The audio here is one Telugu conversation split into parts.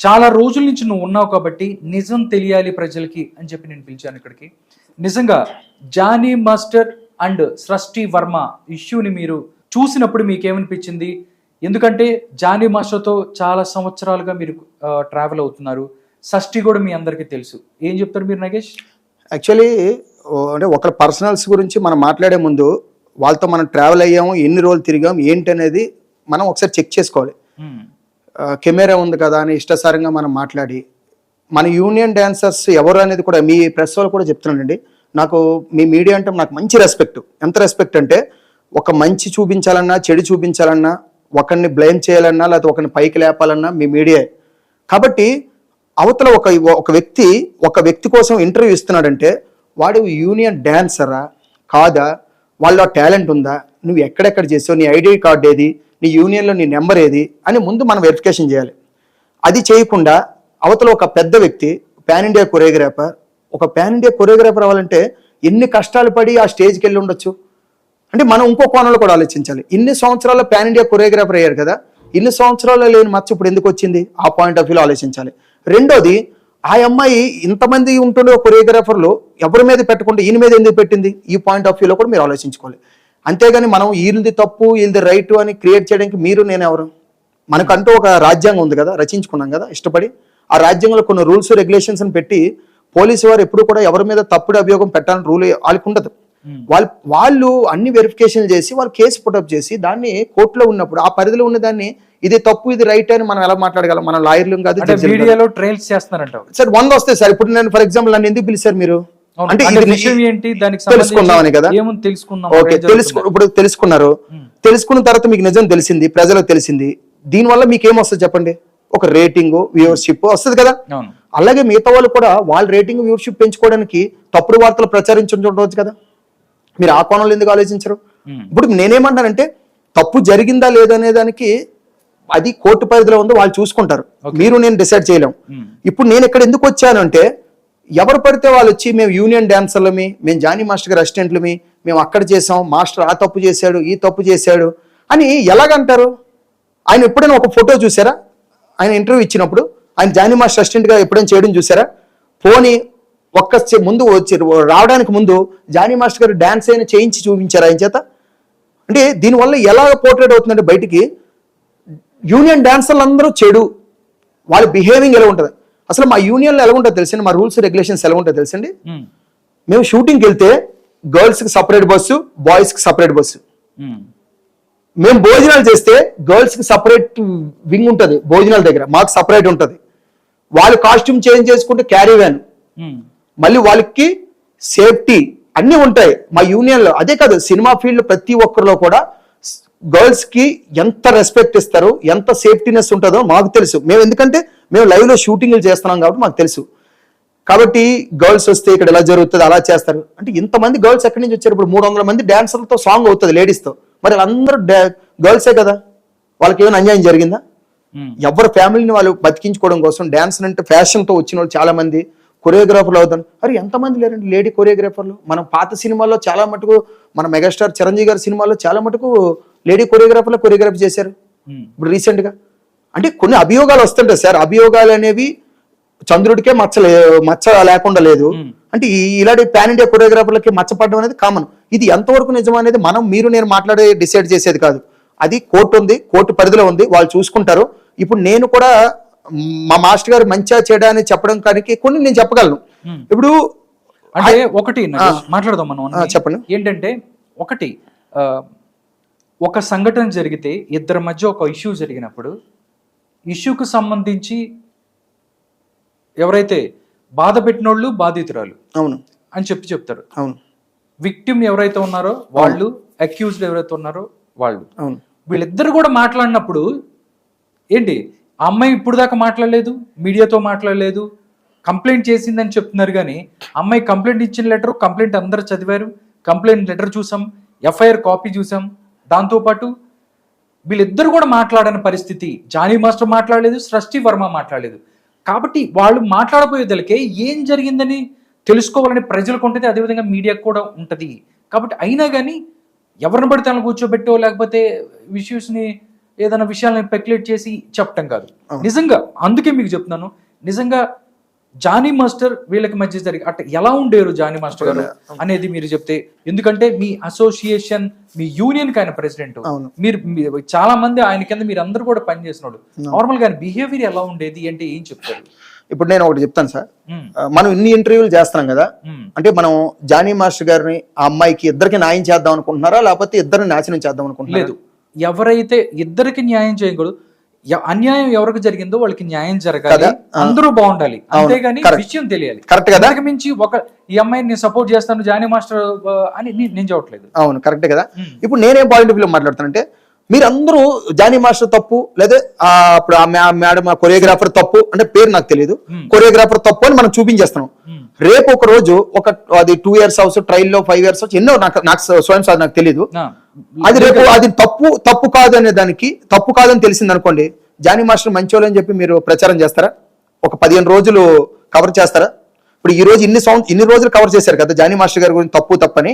చాలా రోజుల నుంచి నువ్వు ఉన్నావు కాబట్టి నిజం తెలియాలి ప్రజలకి అని చెప్పి నేను పిలిచాను ఇక్కడికి. నిజంగా జానీ మాస్టర్ అండ్ సృష్టి వర్మ ఇష్యూని మీరు చూసినప్పుడు మీకేమనిపించింది? ఎందుకంటే జానీ మాస్టర్తో చాలా సంవత్సరాలుగా మీరు ట్రావెల్ అవుతున్నారు. షష్ఠి కూడా మీ అందరికీ తెలుసు. ఏం చెప్తారు మీరు నగేష్? యాక్చువల్లీ అంటే ఒకరి పర్సనల్స్ గురించి మనం మాట్లాడే ముందు వాళ్ళతో మనం ట్రావెల్ అయ్యాము ఎన్ని రోజులు తిరిగాం ఏంటి అనేది మనం ఒకసారి చెక్ చేసుకోవాలి. ఆ, కెమెరా ఉంది కదా అని ఇష్టసారంగా మనం మాట్లాడి మన యూనియన్ డ్యాన్సర్స్ ఎవరు అనేది కూడా మీ ప్రెస్ వాళ్ళు కూడా చెప్తున్నానండి నాకు మీ మీడియా అంటే నాకు మంచి రెస్పెక్ట్. ఎంత రెస్పెక్ట్ అంటే ఒక మంచి చూపించాలన్నా చెడు చూపించాలన్నా ఒకరిని బ్లేమ్ చేయాలన్నా లేకపోతే ఒకరిని పైకి లేపాలన్నా మీ మీడియా. కాబట్టి అవతల ఒక ఒక వ్యక్తి ఒక వ్యక్తి కోసం ఇంటర్వ్యూ ఇస్తున్నాడంటే వాడు యూనియన్ డ్యాన్సరా కాదా? వాళ్ళ టాలెంట్ ఉందా? నువ్వు ఎక్కడెక్కడ చేసావు? నీ ఐడి కార్డ్ ఏది? నీ యూనియన్లో నీ నెంబర్ ఏది? అని ముందు మనం వెరిఫికేషన్ చేయాలి. అది చేయకుండా అవతల ఒక పెద్ద వ్యక్తి పాన్ ఇండియా కొరియోగ్రాఫర్ ఒక పాన్ ఇండియా కొరియోగ్రాఫర్ అవ్వాలంటే ఎన్ని కష్టాలు పడి ఆ స్టేజ్కి వెళ్ళి ఉండొచ్చు? అంటే మనం ఇంకో కోణంలో కూడా ఆలోచించాలి. ఇన్ని సంవత్సరాల్లో పాన్ ఇండియా కొరియోగ్రాఫర్ అయ్యారు కదా ఇన్ని సంవత్సరాల్లో లేని మచ్చ ఇప్పుడు ఎందుకు వచ్చింది? ఆ పాయింట్ ఆఫ్ వ్యూలో ఆలోచించాలి. రెండోది ఆ అమ్మాయి ఇంతమంది ఉంటుండే కొరియోగ్రాఫర్లు ఎవరి మీద పెట్టకుండా ఈయన మీద ఎందుకు పెట్టింది? ఈ పాయింట్ ఆఫ్ వ్యూలో కూడా మీరు ఆలోచించుకోవాలి. అంతేగాని మనం వీళ్ళది తప్పు వీళ్ళది రైట్ అని క్రియేట్ చేయడానికి మీరు నేను ఎవరు? మనకంటూ ఒక రాజ్యాంగం ఉంది కదా రచించుకున్నాం కదా ఇష్టపడి. ఆ రాజ్యాంగంలో కొన్ని రూల్స్ రెగ్యులేషన్స్ని పెట్టి పోలీసు వారు ఎప్పుడు కూడా ఎవరి మీద తప్పుడు అభియోగం పెట్టాలని రూల్ వాళ్ళకి ఉండదు వాళ్ళు వాళ్ళు అన్ని వెరిఫికేషన్ చేసి వాళ్ళు కేసు పుటప్ చేసి దాన్ని కోర్టులో ఉన్నప్పుడు ఆ పరిధిలో ఉన్న దాన్ని ఇది తప్పు ఇది రైట్ అని మనం ఎలా మాట్లాడగలం? మనం లాయర్లు కాదు. మీడియాలో ట్రయల్స్ చేస్తున్నారంట సార్ వంద వస్తాయి సార్ ఇప్పుడు నేను ఫర్ ఎగ్జాంపుల్ నన్ను ఎందుకు పిలిచారు మీరు. అంటే ఏంటి? దానికి తెలుసుకుందామని కదా? తెలుసుకుందాం? ఓకే ఏం తెలుసు జరుగుతుందో. ఇప్పుడు తెలుసుకున్నారు. తెలుసుకున్న తర్వాత మీకు నిజం తెలిసింది ప్రజలకు తెలిసింది. దీనివల్ల మీకు ఏమొస్తుంది చెప్పండి? ఒక రేటింగ్ వ్యూవర్షిప్ వస్తుంది కదా? అలాగే మిగతా వాళ్ళు కూడా వాళ్ళ రేటింగ్ వ్యూవర్షిప్ పెంచుకోవడానికి తప్పుడు వార్తలు ప్రచారించుండవచ్చు కదా? మీరు ఆ కోణంలో ఎందుకు ఆలోచించరు. ఇప్పుడు నేనేమంటానంటే తప్పు జరిగిందా లేదనే దానికి అది కోర్టు పరిధిలో ఉందో వాళ్ళు చూసుకుంటారు. మీరు నేను డిసైడ్ చేయలేం. ఇప్పుడు నేను ఇక్కడ ఎందుకు వచ్చాను అంటే ఎవరు పడితే వాళ్ళు వచ్చి మేము యూనియన్ డాన్సర్లమి మేము జానీ మాస్టర్ గారు అసిస్టెంట్లమి మేము అక్కడ చేసాం మాస్టర్ ఆ తప్పు చేశాడు ఈ తప్పు చేశాడు అని ఎలాగంటారు? ఆయన ఎప్పుడైనా ఒక ఫోటో చూసారా? ఆయన ఇంటర్వ్యూ ఇచ్చినప్పుడు ఆయన జానీ మాస్టర్ అసిస్టెంట్గా ఎప్పుడైనా చేయడం చూసారా? పోనీ ఒక్క ముందు వచ్చి రావడానికి ముందు జానీ మాస్టర్ గారు డాన్స్ అయినా చేయించి చూపించారు ఆయన చేత. అంటే దీనివల్ల ఎలా పోర్ట్రేట్ అవుతుందంటే బయటికి యూనియన్ డాన్సర్లు అందరూ చెడు. వాళ్ళ బిహేవింగ్ ఎలా ఉంటుంది? అసలు మా యూనియన్లో ఎలా ఉంటుందో తెలుసండి? మా రూల్స్ రెగ్యులేషన్స్ ఎలా ఉంటుందో తెలుసండి? మ్మ్. షూటింగ్కి వెళ్తే గర్ల్స్కి సపరేట్ బస్సు బాయ్స్కి సపరేట్ బస్సు. మ్మ్. భోజనాలు చేస్తే గర్ల్స్కి సపరేట్ వింగ్ ఉంటుంది భోజనాల దగ్గర. మాకు సపరేట్ ఉంటుంది. వాళ్ళు కాస్ట్యూమ్ చేంజ్ చేసుకుంటే క్యారీ వ్యాన్. మళ్ళీ వాళ్ళకి సేఫ్టీ అన్నీ ఉంటాయి మా యూనియన్లో. అదే కాదు సినిమా ఫీల్డ్ ప్రతి ఒక్కరిలో కూడా గర్ల్స్కి ఎంత రెస్పెక్ట్ ఇస్తారు ఎంత సేఫ్టీనెస్ ఉంటుందో మాకు తెలుసు. మేము ఎందుకంటే మేము లైవ్లో షూటింగ్లు చేస్తున్నాం కాబట్టి మాకు తెలుసు. కాబట్టి గర్ల్స్ వస్తే ఇక్కడ ఎలా జరుగుతుంది అలా చేస్తారు. అంటే ఇంతమంది గర్ల్స్ ఎక్కడి నుంచి వచ్చారు? ఇప్పుడు మూడు వందల మంది డాన్సర్లతో సాంగ్ అవుతుంది లేడీస్తో. మరి వాళ్ళందరూ గర్ల్సే కదా. వాళ్ళకి ఏమైనా అన్యాయం జరిగిందా. ఎవరి ఫ్యామిలీని వాళ్ళు బతికించుకోవడం కోసం డాన్స్ అంటే ఫ్యాషన్తో వచ్చిన వాళ్ళు చాలా మంది కొరియోగ్రాఫర్లు అవుతారు. అరే ఎంతమంది లేరండి లేడీ కొరియోగ్రాఫర్లు? మనం పాత సినిమాల్లో చాలా మటుకు మన మెగాస్టార్ చిరంజీవి గారి సినిమాల్లో చాలా మటుకు లేడీ కొరియోగ్రాఫర్లు కొరియోగ్రఫీ చేశారు. ఇప్పుడు రీసెంట్గా. అంటే కొన్ని అభియోగాలు వస్తుంటాయి సార్. అభియోగాలు అనేవి చంద్రుడికే మచ్చ లే- మచ్చ లేకుండా లేదు. అంటే ఈ ఇలాంటి పాన్ ఇండియా కొరియోగ్రాఫర్లకి మచ్చపడడం అనేది కామన్ ఇది ఎంతవరకు నిజం అనేది మనం మీరు నేను మాట్లాడే డిసైడ్ చేసేది కాదు. అది కోర్టు ఉంది కోర్టు పరిధిలో ఉంది వాళ్ళు చూసుకుంటారు. ఇప్పుడు నేను కూడా మ్, మాస్టర్ గారు మంచిగా చేయడాన్ని చెప్పడం కానీ కొన్ని నేను చెప్పగలను. ఇప్పుడు అంటే ఒకటి మాట్లాడదాం మనం చెప్పండి. ఏంటంటే ఒకటి ఒక సంఘటన జరిగితే ఇద్దరి మధ్య ఒక ఇష్యూ జరిగినప్పుడు ఇష్యూకు సంబంధించి ఎవరైతే బాధ పెట్టినోళ్ళు బాధితురాలు అవును. అని చెప్పి చెప్తారు. అవును. విక్టిమ్ ఎవరైతే ఉన్నారో వాళ్ళు అక్యూజ్డ్ ఎవరైతే ఉన్నారో వాళ్ళు. అవును. వీళ్ళిద్దరు కూడా మాట్లాడినప్పుడు ఏంటి ఆ అమ్మాయి ఇప్పుడు దాకా మాట్లాడలేదు మీడియాతో మాట్లాడలేదు కంప్లైంట్ చేసిందని చెప్తున్నారు కానీ అమ్మాయి కంప్లైంట్ ఇచ్చిన లెటర్ కంప్లైంట్ అందరు చదివారు కంప్లైంట్ లెటర్ చూసాం ఎఫ్ఐఆర్ కాపీ చూసాం. దాంతోపాటు వీళ్ళిద్దరు కూడా మాట్లాడని పరిస్థితి. జానీ మాస్టర్ మాట్లాడలేదు సృష్టి వర్మ మాట్లాడలేదు. కాబట్టి వాళ్ళు మాట్లాడబోయేదలకే ఏం జరిగిందని తెలుసుకోవాలని ప్రజలకు ఉంటుంది అదేవిధంగా మీడియాకు కూడా ఉంటుంది. కాబట్టి అయినా కానీ ఎవరిని పడితే వాళ్ళని కూర్చోబెట్టో లేకపోతే ఇష్యూస్ని ఏదైనా విషయాలను పెక్యులేట్ చేసి చెప్పటం కాదు. నిజంగా అందుకే మీకు చెప్తున్నాను నిజంగా జానీ మాస్టర్ వీళ్ళకి మధ్య జరిగి అట్ట ఎలా ఉండేరు జానీ మాస్టర్ గారు అనేది మీరు చెప్తే ఎందుకంటే మీ అసోసియేషన్ మీ యూనియన్కి ఆయన ప్రెసిడెంట్. మీరు చాలా మంది ఆయన కింద మీరు అందరూ కూడా పనిచేసినాడు నార్మల్గా బిహేవియర్ ఎలా ఉండేది అంటే ఏం చెప్తారు? ఇప్పుడు నేను ఒకటి చెప్తాను సార్. మనం ఇన్ని ఇంటర్వ్యూలు చేస్తున్నాం కదా అంటే మనం జానీ మాస్టర్ గారిని ఆ అమ్మాయికి ఇద్దరికి న్యాయం చేద్దాం అనుకుంటున్నారా లేకపోతే ఇద్దరిని నాశనం చేద్దాం అనుకుంటున్నారా? ఎవరైతే ఇద్దరికి న్యాయం చేయకూడదు అన్యాయం ఎవరికి జరిగిందో వాళ్ళకి న్యాయం జరగాలి. అందరూ బాగుండాలి. అంతేగాని. విషయం తెలియాలి. కరెక్ట్ కదా? మించి ఒక ఈ అమ్మాయిని నేను సపోర్ట్ చేస్తాను జానీ మాస్టర్ అని నేను చూడట్లేదు అవును కరెక్టే కదా. ఇప్పుడు నేనేం పాయింట్ ఆఫ్ వ్యూ మాట్లాడుతానంటే మీరందరూ జానీ మాస్టర్ తప్పు లేదా ఆ, అప్పుడు ఆ మ్యా- మేడం ఆ కొరియోగ్రాఫర్ తప్పు అంటే పేరు నాకు తెలియదు. కొరియోగ్రాఫర్ తప్పు అని మనం చూపించేస్తున్నాం. ఉమ్, రేపు ఒక రోజు ఒక అది టూ ఇయర్స్ హౌస్ ట్రైల్లో ఫైవ్ ఇయర్స్ హౌస్ ఎన్నో నాకు నాకు స్వయం సార్ నాకు తెలియదు అది రేపు అది తప్పు తప్పు కాదు అనే దానికి తప్పు కాదని తెలిసింది అనుకోండి జానీ మాస్టర్ మంచోళ్ళు అని చెప్పి మీరు ప్రచారం చేస్తారా? ఒక పదిహేను రోజులు కవర్ చేస్తారా? ఇప్పుడు ఈ రోజు ఇన్ని సౌండ్ ఇన్ని రోజులు కవర్ చేశారు కదా జానీ మాస్టర్ గారి గురించి తప్పు తప్పని.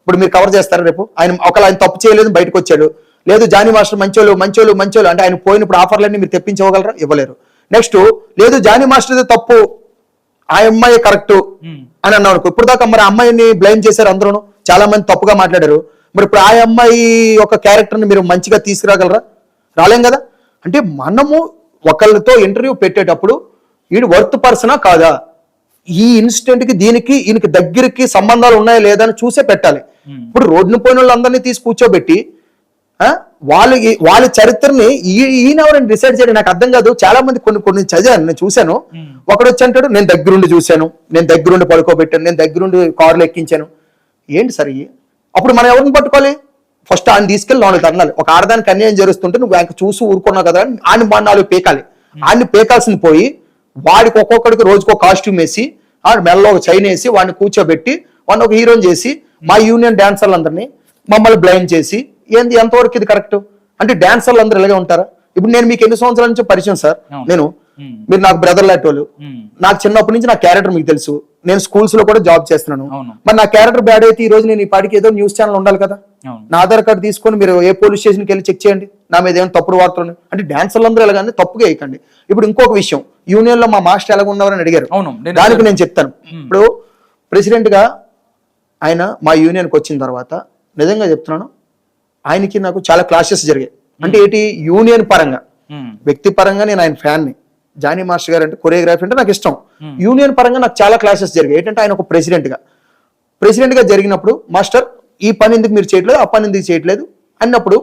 ఇప్పుడు మీరు కవర్ చేస్తారా రేపు? ఆయన ఒకవేళ ఆయన తప్పు చేయలేదు బయటకు వచ్చాడు. లేదు జానీ మాస్టర్ మంచోళ్ళు మంచోళ్ళు మంచోళ్ళు అంటే ఆయన పోయినప్పుడు ఆఫర్లన్నీ మీరు తెప్పించగలరా? ఇవ్వలేరు. నెక్స్ట్ లేదు జానీ మాస్టర్ తప్పు ఆ అమ్మాయి కరెక్ట్ అని అన్నాం అనుకో ఇప్పుడు దాకా మరి అమ్మాయిని బ్లేమ్ చేశారు అందరూ చాలా మంది తప్పుగా మాట్లాడారు. మరి ఇప్పుడు ఆ అమ్మాయి యొక్క క్యారెక్టర్ని మీరు మంచిగా తీసుకురాగలరా? రాలేం కదా? అంటే మనము ఒకళ్ళతో ఇంటర్వ్యూ పెట్టేటప్పుడు వీడు వర్త్ పర్సనా కాదా? ఈ ఇన్సిడెంట్కి దీనికి ఈయనకి దగ్గరికి సంబంధాలు ఉన్నాయా లేదా అని చూసే పెట్టాలి. ఇప్పుడు రోడ్డున పోయిన వాళ్ళందరినీ తీసి కూర్చోబెట్టి వాళ్ళ వాళ్ళ చరిత్రని ఈ- ఈయన ఎవరైనా డిసైడ్ చేయడం నాకు అర్థం కాదు. చాలా మంది కొన్ని కొన్ని చదివాను నేను చూశాను. ఒకడు వచ్చి అంటాడు నేను దగ్గరుండి చూశాను. నేను దగ్గరుండి పడుకోబెట్టాను. నేను దగ్గరుండి కారులో ఎక్కించాను. ఏంటి సరే అప్పుడు మనం ఎవరిని పట్టుకోవాలి? ఫస్ట్ ఆయన తీసుకెళ్ళి నాలుగు తరణాలి ఒక ఆడదానికి అన్యాయం జరుగుతుంటే నువ్వు ఆయన చూసి ఊరుకున్నావు కదా అని ఆయన నాలుగు పేకాలి. ఆయన్ని పేకాల్సింది పోయి వాడికి ఒక్కొక్కడికి రోజుకో కాస్ట్యూమ్ వేసి ఆ మెడలో ఒక చైన్ వేసి వాడిని కూర్చోబెట్టి వాడిని ఒక హీరోని చేసి మా యూనియన్ డాన్సర్లందరినీ మమ్మల్ని బ్లైండ్ చేసి ఏంది ఎంతవరకు ఇది కరెక్ట్ అంటే డాన్సర్లు అందరూ ఇలాగే ఉంటారా? ఇప్పుడు నేను మీకు ఎన్ని సంవత్సరాల నుంచి పరిచయం సార్. నేను మీరు నాకు బ్రదర్ లాంటి నాకు చిన్నప్పటి నుంచి నా క్యారెక్టర్ మీకు తెలుసు. నేను స్కూల్స్లో కూడా జాబ్ చేస్తున్నాను. మరి నా క్యారెక్టర్ బ్యాడ్ అయితే ఈ రోజు నేను ఈ పాటికి ఏదో న్యూస్ ఛానల్ ఉండాలి కదా? నా ఆధార్ కార్డు తీసుకొని మీరు ఏ పోలీస్ స్టేషన్కి వెళ్ళి చెక్ చేయండి. నా మీద ఏమైనా తప్పుడు వార్తలు. అంటే డాన్సర్లు అందరూ ఎలాగంటే తప్పుగా వేయకండి. ఇప్పుడు ఇంకొక విషయం. యూనియన్లో మా మాస్టర్ ఎలాగ ఉన్నారని అడిగారు. దానికి నేను చెప్తాను. ఇప్పుడు ప్రెసిడెంట్గా ఆయన మా యూనియన్కి వచ్చిన తర్వాత నిజంగా చెప్తున్నాను ఆయనకి నాకు చాలా క్లాషెస్ జరిగాయి. అంటే ఏంటి? యూనియన్ పరంగా. వ్యక్తి పరంగా నేను ఆయన ఫ్యాన్ని. జానీ మాస్టర్ గారు అంటే కొరియోగ్రఫీ అంటే నాకు ఇష్టం. యూనియన్ పరంగా నాకు చాలా క్లాసెస్ జరిగాయి. ఏంటంటే ఆయన ఒక ప్రెసిడెంట్గా ప్రెసిడెంట్గా జరిగినప్పుడు మాస్టర్ ఈ పని ఎందుకు మీరు చేయట్లేదు ఆ పని ఎందుకు చేయట్లేదు అన్నప్పుడు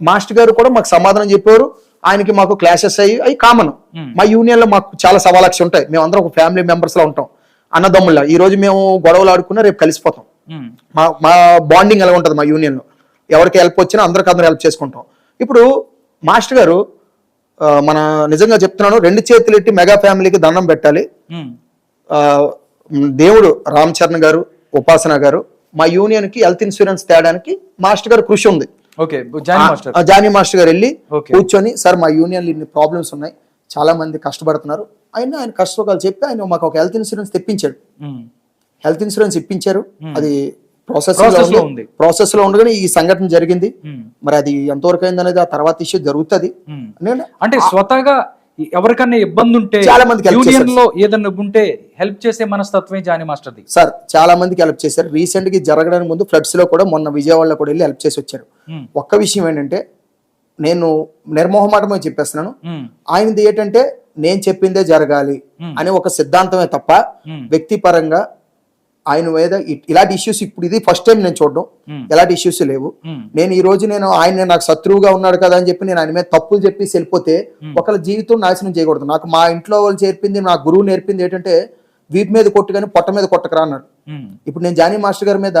మాస్టర్ గారు కూడా మాకు సమాధానం చెప్పారు ఆయనకి మాకు క్లాసెస్ అయ్యి అవి కామన్. మా యూనియన్లో మాకు చాలా సవాలక్ష ఉంటాయి. మేము అందరం ఒక ఫ్యామిలీ మెంబర్స్లో ఉంటాం. అన్నదమ్ముల్లా. ఈ రోజు మేము గొడవలు ఆడుకున్నా రేపు కలిసిపోతాం. ఉమ్, మా మా బాండింగ్ ఎలా ఉంటుంది మా యూనియన్లో? ఎవరికి హెల్ప్ వచ్చినా అందరికి అందరూ హెల్ప్ చేసుకుంటాం. ఇప్పుడు మాస్టర్ గారు మన నిజంగా చెప్తున్నాను రెండు చేతులు ఎట్టి మెగా ఫ్యామిలీకి దండం పెట్టాలి. దేవుడు రామ్ చరణ్ గారు ఉపాసన గారు మా యూనియన్కి హెల్త్ ఇన్సూరెన్స్ తేడానికి మాస్టర్ గారు కృషి ఉంది. జానీ మాస్టర్. గారు వెళ్ళి. కూర్చొని సార్ మా యూనియన్లో ఇన్ని ప్రాబ్లమ్స్ ఉన్నాయి చాలా మంది కష్టపడుతున్నారు. అయినా ఆయన కష్టసుఖాలు చెప్పి ఆయన మాకు ఒక హెల్త్ ఇన్సూరెన్స్ తెప్పించాడు. హెల్త్ ఇన్సూరెన్స్ ఇప్పించారు. అది ప్రాసెస్లో ఉంది. ప్రాసెస్లో ఉండగానే ఈ సంఘటన జరిగింది. ఉమ్, మరి అది ఎంతవరకు అయింది అనేది ఆ తర్వాత ఇష్యూ జరుగుతుంది. నేను అంటే స్వతహాగా ఎవరికన్నా ఇబ్బంది ఉంటే చాలా మందికి యూనియన్. లో ఏదన్నా ఉంటే హెల్ప్ చేసే మనస్తత్వమే జానీ మాస్టర్ది. సార్ చాలా మందికి హెల్ప్ చేశారు. రీసెంట్గా జరగడానికి ముందు ఫ్లడ్స్లో కూడా మొన్న విజయవాడలో కూడా వెళ్ళి హెల్ప్ చేసి వచ్చారు. ఉమ్, ఒక్క విషయం ఏంటంటే నేను నిర్మోహమాటమే చెప్పేస్తున్నాను. ఆయనది ఏంటంటే నేను చెప్పిందే జరగాలి Hmm. అనే ఒక సిద్ధాంతమే తప్ప ఉమ్, వ్యక్తిపరంగా ఆయన మీద ఇలాంటి ఇష్యూస్ ఇప్పుడు ఇది ఫస్ట్ టైం నేను చూడడం. ఎలాంటి ఇష్యూస్ లేవు. నేను ఈ రోజు నేను ఆయన నాకు శత్రువుగా ఉన్నాడు కదా అని చెప్పి నేను ఆయన మీద తప్పులు చెప్పి వెళ్ళిపోతే ఒకళ్ళ జీవితం నాశనం చేయకూడదు. నాకు మా ఇంట్లో వాళ్ళు చేర్పింది నా గురువు నేర్పింది ఏంటంటే వీటి మీద కొట్టు కానీ పొట్ట మీద కొట్టకరా అన్నాడు. ఇప్పుడు నేను జానీ మాస్టర్ గారి మీద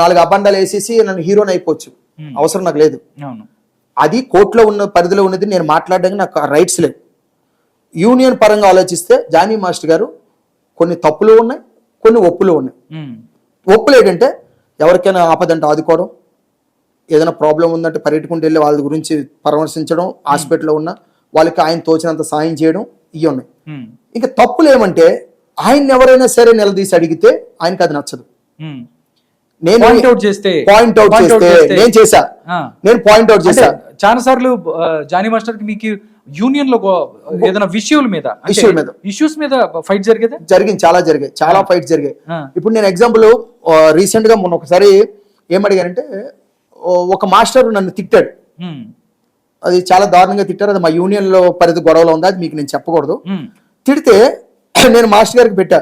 నాలుగు అబండాలు వేసేసి నన్ను హీరోని అయిపోవచ్చు. అవసరం నాకు లేదు. అది కోర్టులో ఉన్న పరిధిలో ఉన్నది నేను మాట్లాడడానికి నాకు రైట్స్ లేవు. యూనియన్ పరంగా ఆలోచిస్తే జానీ మాస్టర్ గారు కొన్ని తప్పులు ఉన్నాయి కొన్ని ఒప్పులు ఉన్నాయి. ఒప్పులు ఏంటంటే ఎవరికైనా ఆపదంటే ఆదుకోవడం ఏదైనా ప్రాబ్లం ఉందంటే పరిగెట్టుకుంటూ వెళ్ళి వాళ్ళ గురించి పరామర్శించడం హాస్పిటల్లో ఉన్న వాళ్ళకి ఆయన తోచినంత సాయం చేయడం ఇవి ఉన్నాయి. ఇంకా తప్పులు ఏమంటే ఆయన ఎవరైనా సరే నిలదీసి అడిగితే ఆయనకి అది నచ్చదు. నేను పాయింట్ అవుట్ చేస్తే. పాయింట్ అవుట్ point out చేస్తే. నేను చేశా. నేను పాయింట్ అవుట్ అంటే చేశా చాలా సార్లు జానీ మాస్టర్కి మీకు యూనియన్లో ఏదైనా విషయాల మీద Issue మీద. ఇష్యూస్ మీద ఫైట్ జరిగేదా? జరిగింది చాలా జరిగాయి. చాలా ఫైట్స్ జరిగాయి. ఇప్పుడు నేను ఎగ్జాంపుల్ రీసెంట్గా మొన్న ఒకసారి ఏమడిగానంటే ఓ, ఒక మాస్టర్ నన్ను తిట్టాడు. అది చాలా దారుణంగా తిట్టారు. అది మా యూనియన్లో పరిధి గొడవలో ఉంది. అది మీకు నేను చెప్పకూడదు. తిడితే నేను మాస్టర్ గారికి పెట్టా.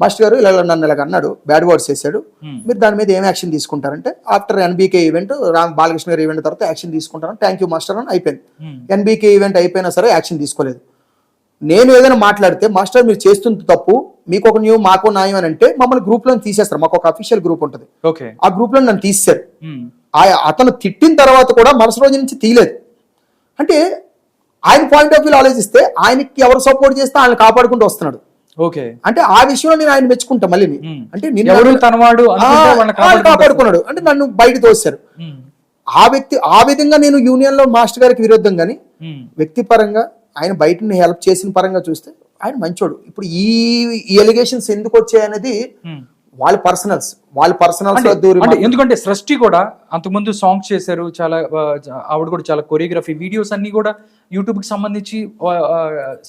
మాస్టర్ గారు ఇలా నన్ను ఇలాగ అన్నాడు బ్యాడ్ వర్డ్స్ చేశాడు. Hmm. మీరు దాని మీద ఏం action తీసుకుంటారంటే after NBK event Ram Balakrishna గారి ఈవెంట్ తర్వాత యాక్షన్ తీసుకుంటాను. థ్యాంక్ యూ మాస్టర్ అని అయిపోయింది. ఎన్బీకే ఈవెంట్ అయిపోయినా సరే యాక్షన్ తీసుకోలేదు. నేను ఏదైనా మాట్లాడితే మాస్టర్ మీరు చేస్తుంది తప్పు మీకు ఒక న్యూ మాకు న్యాయం అని అంటే మమ్మల్ని గ్రూప్లో తీసేస్తారు. మాకు ఒక అఫీషియల్ గ్రూప్ ఉంటుంది. ఓకే ఆ గ్రూప్లో నన్ను తీసేశారు. ఆ అతను తిట్టిన తర్వాత కూడా మనసు రోజు నుంచి తీయలేదు. అంటే ఆయన పాయింట్ ఆఫ్ వ్యూ ఆలోచిస్తే ఆయనకి ఎవరు సపోర్ట్ చేస్తే ఆయన కాపాడుకుంటూ వస్తున్నాడు. ఓకే. అంటే ఆ విషయంలో నేను ఆయన మెచ్చుకుంటా మళ్ళీ. అంటే నన్ను- తనవాడు. కాపాడుకున్నాడు. అంటే నన్ను బయట తోశారు. ఆ వ్యక్తి ఆ విధంగా నేను యూనియన్లో మాస్టర్ గారికి విరుద్ధం కానీ వ్యక్తిపరంగా ఆయన బయట హెల్ప్ చేసిన పరంగా చూస్తే ఆయన మంచోడు. ఇప్పుడు ఈ ఎలిగేషన్స్ ఎందుకు వచ్చాయనేది. వాళ్ళ పర్సనల్స్ వాళ్ళ పర్సనల్స్ అంటే ఎందుకంటే సృష్టి కూడా అంతకుముందు సాంగ్స్ చేశారు చాలా ఆవిడ కూడా చాలా కొరియోగ్రఫీ వీడియోస్ అన్ని కూడా యూట్యూబ్కి సంబంధించి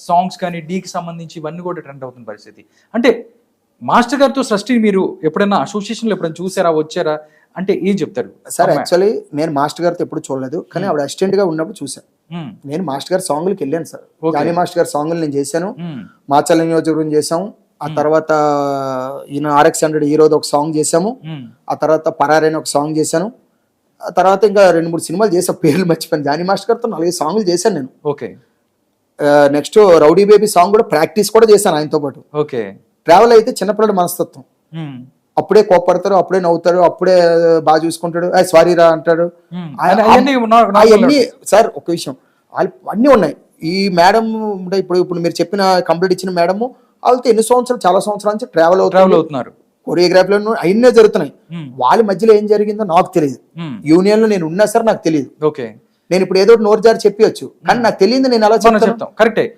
సాంగ్స్ కానీ డీకి సంబంధించి ఇవన్నీ కూడా ట్రెండ్ అవుతున్న పరిస్థితి. అంటే మాస్టర్ గారితో సృష్టి మీరు ఎప్పుడైనా అసోసియేషన్లో ఎప్పుడైనా చూసారా వచ్చారా? అంటే ఏం చెప్తారు? సార్ యాక్చువల్లీ నేను మాస్టర్ గారితో ఎప్పుడు చూడలేదు కానీ ఆవిడ అసిస్టెంట్గా ఉన్నప్పుడు చూశాను. ఉమ్, నేను మాస్టర్ గారి సాంగ్లకి వెళ్ళాను సార్. జానీ మాస్టర్ గారి సాంగ్లు నేను చేశాను. ఉమ్, మాచల్ నియోజకవర్గం చేసాం ఆ తర్వాత ఈయన ఆర్ఎక్స్ హండ్రెడ్ హీరోది ఒక సాంగ్ ఉమ్, ఆ తర్వాత పరారైన ఒక సాంగ్ చేశాను. ఆ తర్వాత ఇంకా రెండు మూడు సినిమాలు చేసా పేర్లు మర్చిపోయాను. జానీ మాస్టర్ గారితో నాలుగైదు సాంగ్లు చేశాను నేను. Okay. Next rowdy baby song కూడా ప్రాక్టీస్ కూడా చేశాను ఆయనతో పాటు. ఓకే. ట్రావెల్ అయితే చిన్నపిల్లడి మనస్తత్వం. అప్పుడే కోపడతారు అప్పుడే నవ్వుతాడు అప్పుడే బాగా చూసుకుంటాడు. సారీ రా అంటాడు. అవన్నీ సార్ ఒక విషయం. అన్నీ ఉన్నాయి. ఈ మేడం ఇప్పుడు ఇప్పుడు మీరు చెప్పిన కంప్లీట్ ఇచ్చిన మేడం వాళ్ళతో ఎన్ని సంవత్సరాలు చాలా సంవత్సరాల నుంచి ట్రావెల్ ట్రావెల్ అవుతున్నారు. కొరియోగ్రాఫీలో అవన్నీ జరుగుతున్నాయి. వాళ్ళ మధ్యలో ఏం జరిగిందో నాకు తెలియదు. యూనియన్లో నేను ఉన్నా సార్ నాకు తెలియదు. ఓకే. నేను ఇప్పుడు ఏదో నోరు జారి చెప్పవచ్చు కానీ నాకు తెలియదు నేను ఎలా మనం చెప్తాను. చెప్తాం. కరెక్టే